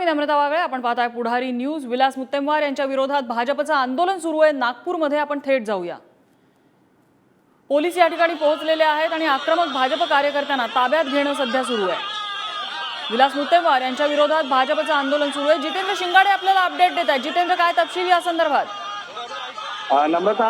मी नम्रता वागळे आपण पाहताय पुढारी न्यूज. विलास मुत्तेमवार यांच्या विरोधात भाजपचं आंदोलन सुरू आहे. नागपूरमध्ये आपण थेट जाऊया. पोलीस या ठिकाणी पोहोचलेले आहेत आणि आक्रमक भाजप कार्यकर्त्यांना ताब्यात घेणं सध्या सुरू आहे. विलास मुत्तेमवार यांच्या विरोधात भाजपचं आंदोलन सुरू आहे. जितेंद्र शिंगाडे आपल्याला अपडेट देत आहेत. जितेंद्र काय तपशील या संदर्भात? नम्रता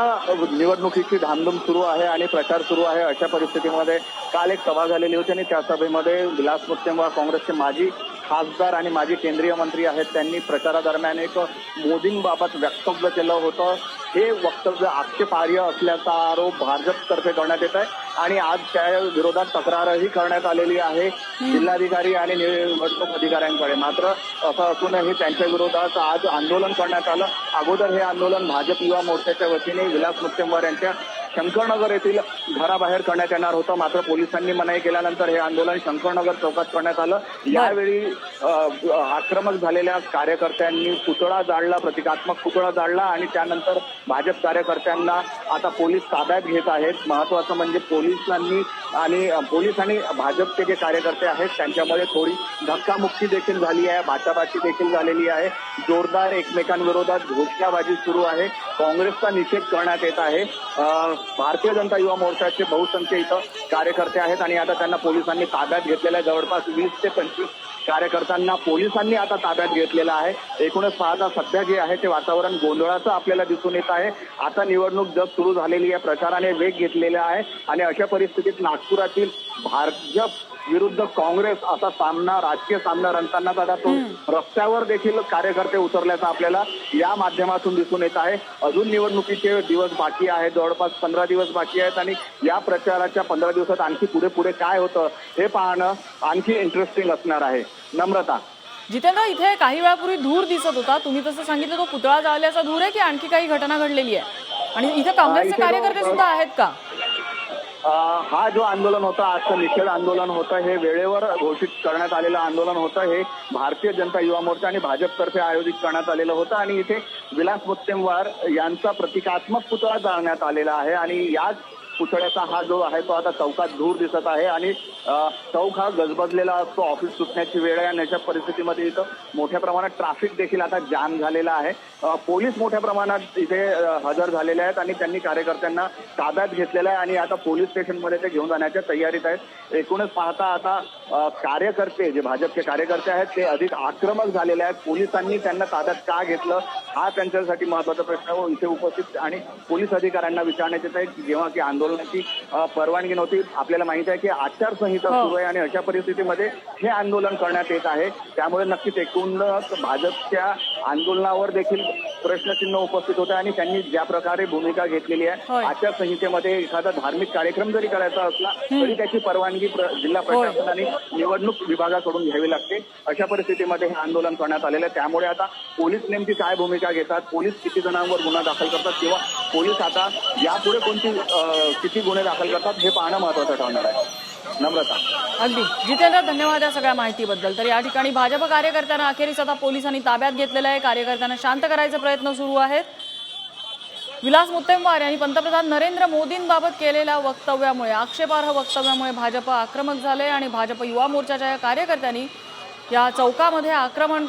निवडणुकीची धामधूम सुरू आहे आणि प्रचार सुरू आहे. अशा परिस्थितीमध्ये काल एक सभा झालेली होती आणि त्या सभेमध्ये विलास मुत्तेमवार काँग्रेसचे माजी खासदार आणि माजी केंद्रीय मंत्री आहेत त्यांनी प्रचारादरम्यान एक मोदींबाबत वक्तव्य केलं होतं. हे वक्तव्य आक्षेपार्ह असल्याचा आरोप भाजपतर्फे करण्यात येत आहे आणि आज त्या विरोधात तक्रारही करण्यात आलेली आहे. जिल्हाधिकारी आणि निवडणूक अधिकाऱ्यांकडे. मात्र असं असूनही त्यांच्या विरोधात आज आंदोलन करण्यात आलं. अगोदर हे आंदोलन भाजप युवा मोर्चाच्या वतीने विलास मुत्तेमवार यांच्या शंकरनगर येथील घराबाहेर करण्यात येणार होतं. मात्र पोलिसांनी मनाई केल्यानंतर हे आंदोलन शंकरनगर चौकात करण्यात आलं. यावेळी आक्रमक झालेल्या कार्यकर्त्यांनी पुतळा जाळला प्रतिकात्मक पुतळा जाळला आणि त्यानंतर भाजप कार्यकर्त्यांना आता पोलीस ताब्यात घेत आहेत. महत्वाचं म्हणजे पोलिसांनी आणि पोलीस आणि भाजपचे जे कार्यकर्ते आहेत त्यांच्यामध्ये थोडी धक्कामुक्की देखील झाली आहे. बाचाबाची देखील झालेली आहे. जोरदार एकमेकांविरोधात घोषणाबाजी सुरू आहे. काँग्रेसचा निषेध करण्यात येत आहे. भारतीय जनता युवा मोर्चाचे बहुसंख्य इथं कार्यकर्ते आहेत आणि आता त्यांना पोलिसांनी ताब्यात घेतलेल्या जवळपास वीस ते पंचवीस कार्यकर्त्यांना पोलिसांनी आता ताब्यात घेतलेलं आहे. एकूणच पाहता सध्या जे आहे ते वातावरण गोंधळाचं आपल्याला दिसून येत आहे. आता निवडणूक जग सुरू झालेली आहे. प्रचाराने वेग घेतलेला आहे. आणि अशा परिस्थितीत नागपुरातील भाजप विरुद्ध काँग्रेस असा सामना राजकीय सामना रंगताना आता तो रस्त्यावर देखील कार्यकर्ते उतरल्याचं आपल्याला या माध्यमातून दिसून येत आहे. अजून निवडणुकीचे दिवस बाकी आहेत जवळपास पंधरा दिवस बाकी आहेत आणि या प्रचाराच्या पंधरा दिवसात आणखी पुढे पुढे काय होतं हे पाहणं आणखी इंटरेस्टिंग असणार आहे. नम्रता. जितेंद्र इथे काही वेळापूर्वी धूर दिसत होता. तुम्ही तसं सांगितलं तो पुतळा जाळल्याचा धूर आहे की आणखी काही घटना घडलेली आहे? आणि इथे काँग्रेसचे कार्यकर्ते सुद्धा आहेत का? हा जो आंदोलन होता आजचं निषेध आंदोलन होतं हे वेळेवर घोषित करण्यात आलेलं आंदोलन होतं हे भारतीय जनता युवा मोर्चा आणि भाजपतर्फे आयोजित करण्यात आलेलं होतं आणि इथे विलास मुत्तेमवार यांचा प्रतिकात्मक पुतळा जाळण्यात आलेला आहे आणि याच पुतळ्याचा हा जो आहे तो आता चौकात धूर दिसत आहे आणि चौक हा गजबजलेला असतो ऑफिस सुटण्याची वेळ आहे आणि अशा परिस्थितीमध्ये इथं मोठ्या प्रमाणात ट्रॅफिक देखील आता जाम झालेला आहे. पोलीस मोठ्या प्रमाणात इथे हजर झालेले आहेत आणि त्यांनी कार्यकर्त्यांना ताब्यात घेतलेलं आहे आणि आता पोलीस स्टेशनमध्ये ते घेऊन जाण्याच्या तयारीत आहेत. एकूणच पाहता आता कार्यकर्ते जे भाजपचे कार्यकर्ते आहेत ते अधिक आक्रमक झालेले आहेत. पोलिसांनी त्यांना ताब्यात का घेतलं? हा त्यांच्यासाठी महत्त्वाचा प्रश्न व इथे उपस्थित आणि पोलीस अधिकाऱ्यांना विचारण्यात येत आहे की जेव्हा की आंदोलनाची परवानगी नव्हती आपल्याला माहीत आहे की आचारसंहिता हो. सुरू आहे आणि अशा परिस्थितीमध्ये हे आंदोलन करण्यात येत आहे. त्यामुळे नक्कीच एकूणच भाजपच्या आंदोलनावर देखील प्रश्नचिन्ह उपस्थित होते आणि त्यांनी ज्या प्रकारे भूमिका घेतलेली आहे. आचारसंहितेमध्ये एखादा धार्मिक कार्यक्रम जरी करायचा असला तरी त्याची परवानगी प्र- जिल्हा प्रशासन आणि निवडणूक विभागाकडून घ्यावी लागते. अशा परिस्थितीमध्ये हे आंदोलन करण्यात आलेलं आहे. त्यामुळे आता पोलीस नेमकी काय भूमिका घेतात पोलीस किती जणांवर गुन्हा दाखल करतात किंवा पोलीस आता यापुढे कोणती किती गुन्हे दाखल करतात हे पाहणं महत्वाचं ठरणार आहे. नम्रता. अगदी. जितेंद्र धन्यवाद या सगळ्या माहितीबद्दल. तर या ठिकाणी भाजप कार्यकर्त्यांना अखेरीस आता पोलिसांनी ताब्यात घेतलेलं आहे. कार्यकर्त्यांना शांत करायचे प्रयत्न सुरू आहेत. विलास मुत्तेमवार यांनी पंतप्रधान नरेंद्र मोदींबाबत केलेल्या वक्तव्यामुळे आक्षेपार्ह वक्तव्यामुळे भाजप आक्रमक झाले आणि भाजप युवा मोर्चाच्या या कार्यकर्त्यांनी या चौकामध्ये आक्रमण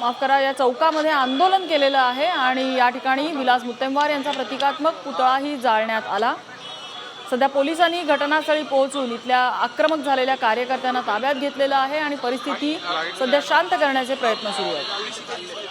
माफ करा या चौकामध्ये आंदोलन केलेलं आहे आणि या ठिकाणी विलास मुत्तेमवार यांचा प्रतिकात्मक पुतळाही जाळण्यात आला. सध्या पोलिसांनी घटनास्थळी पोहोचून इथल्या आक्रमक झालेल्या कार्यकर्त्यांना ताब्यात घेतलेलं आहे आणि परिस्थिती सध्या शांत करण्याचे प्रयत्न सुरू आहेत.